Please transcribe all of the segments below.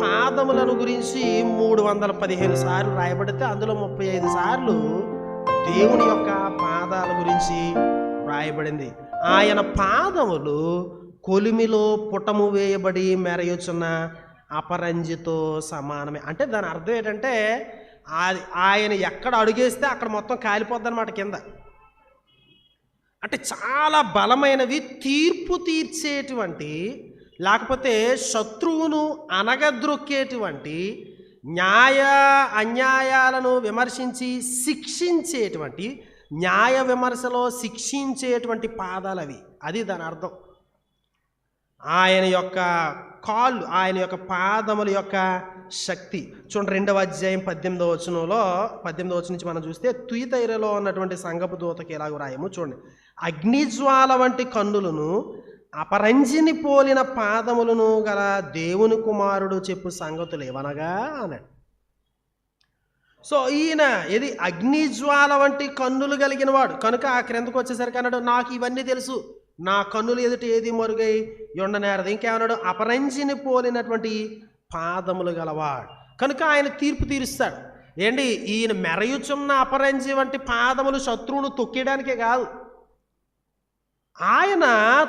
పాదములను గురించి మూడు వందల పదిహేను సార్లు రాయబడితే అందులో ముప్పై ఐదు సార్లు దేవుని యొక్క పాదాల గురించి రాయబడింది. ఆయన పాదములు కొలిమిలో పుటము వేయబడి మెరయుచున్న అపరంజితో సమానమే. అంటే దాని అర్థం ఏంటంటే ఆ- ఆయన ఎక్కడ అడుగేస్తే అక్కడ మొత్తం కాలిపోద్ది అనమాట కింద. అంటే చాలా బలమైనవి తీర్పు తీర్చేటువంటి లేకపోతే శత్రువును అనగద్రొక్కేటువంటి న్యాయ అన్యాయాలను విమర్శించి శిక్షించేటువంటి న్యాయ విమర్శలో శిక్షించేటువంటి పాదాలు అవి. అది దాని అర్థం. ఆయన యొక్క కాళ్ళు ఆయన యొక్క పాదముల యొక్క శక్తి. చూడండి రెండవ అధ్యాయం పద్దెనిమిదవ వచనంలో పద్దెనిమిదవ వచనం నుంచి మనం చూస్తే తుయితైరలో ఉన్నటువంటి సంగపు దూతకి ఎలాగ రాయము? చూడండి. అగ్నిజ్వాల వంటి కన్నులను అపరంజిని పోలిన పాదములను గల దేవుని కుమారుడు చెప్పు సంగతులు ఏమనగా అన్నాడు. సో ఈయన ఇది అగ్నిజ్వాల వంటి కన్నులు కలిగిన వాడు. కనుక ఆ క్రిందకు వచ్చేసరికి అన్నాడు నాకు ఇవన్నీ తెలుసు. నా కన్నులు ఎదుట ఏది మరుగై ఉండనేరదు ఇంకేమన్నాడు? అపరంజిని పోలినటువంటి పాదములు గలవాడు. కనుక ఆయన తీర్పు తీరుస్తాడు. ఏంటి? ఈయన మెరయుచున్న అపరంజి వంటి పాదములు శత్రువును తొక్కేయడానికే కాదు. ఆయన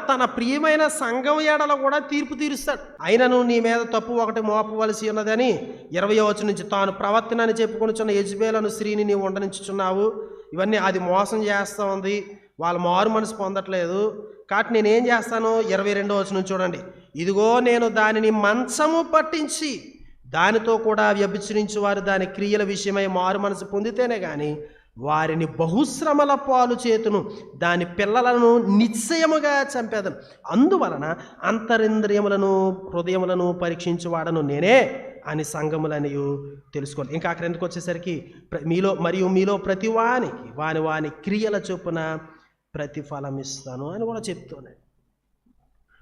తన ప్రియమైన సంఘం ఏడల కూడా తీర్పు తీరుస్తాడు. ఆయనను నీ మీద తప్పు ఒకటి మోపవలసి ఉన్నదని ఇరవై వచ్చి నుంచి తాను ప్రవర్తనని చెప్పుకొనిచున్న యజ్బేలను స్త్రీని నీవు ఉండనించుచున్నావు. ఇవన్నీ అది మోసం చేస్తూ ఉంది. వాళ్ళ మారు మనసు పొందట్లేదు. కాబట్టి నేనేం చేస్తాను? ఇరవై రెండో వచ్చి నుంచి చూడండి. ఇదిగో నేను దానిని మంచము పట్టించి దానితో కూడా వ్యభిచరించి వారు దాని క్రియల విషయమై మారు మనసు పొందితేనే కానీ వారిని బహుశ్రమల పాలు చేతును దాని పిల్లలను నిశ్చయముగా చంపేదను. అందువలన అంతరింద్రియములను హృదయములను పరీక్షించువాడను నేనే అని సంగములనియు తెలుసుకోవాలి. ఇంకా అక్కడ ఎందుకు వచ్చేసరికి ప్ర- మీలో మరియు మీలో ప్రతి వానికి వాని వాని క్రియల చొప్పున ప్రతిఫలం ఇస్తాను అని కూడా చెప్తున్నాడు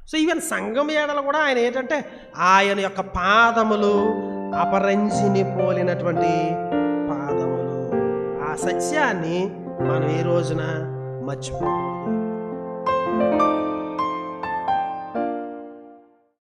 సో ఈవెన్ సంఘం ఏడలు కూడా ఆయన ఏంటంటే ఆయన యొక్క పాదములు అపరంజిని పోలినటువంటి సత్యాన్ని మనం ఈ రోజున మర్చిపోకూడదు.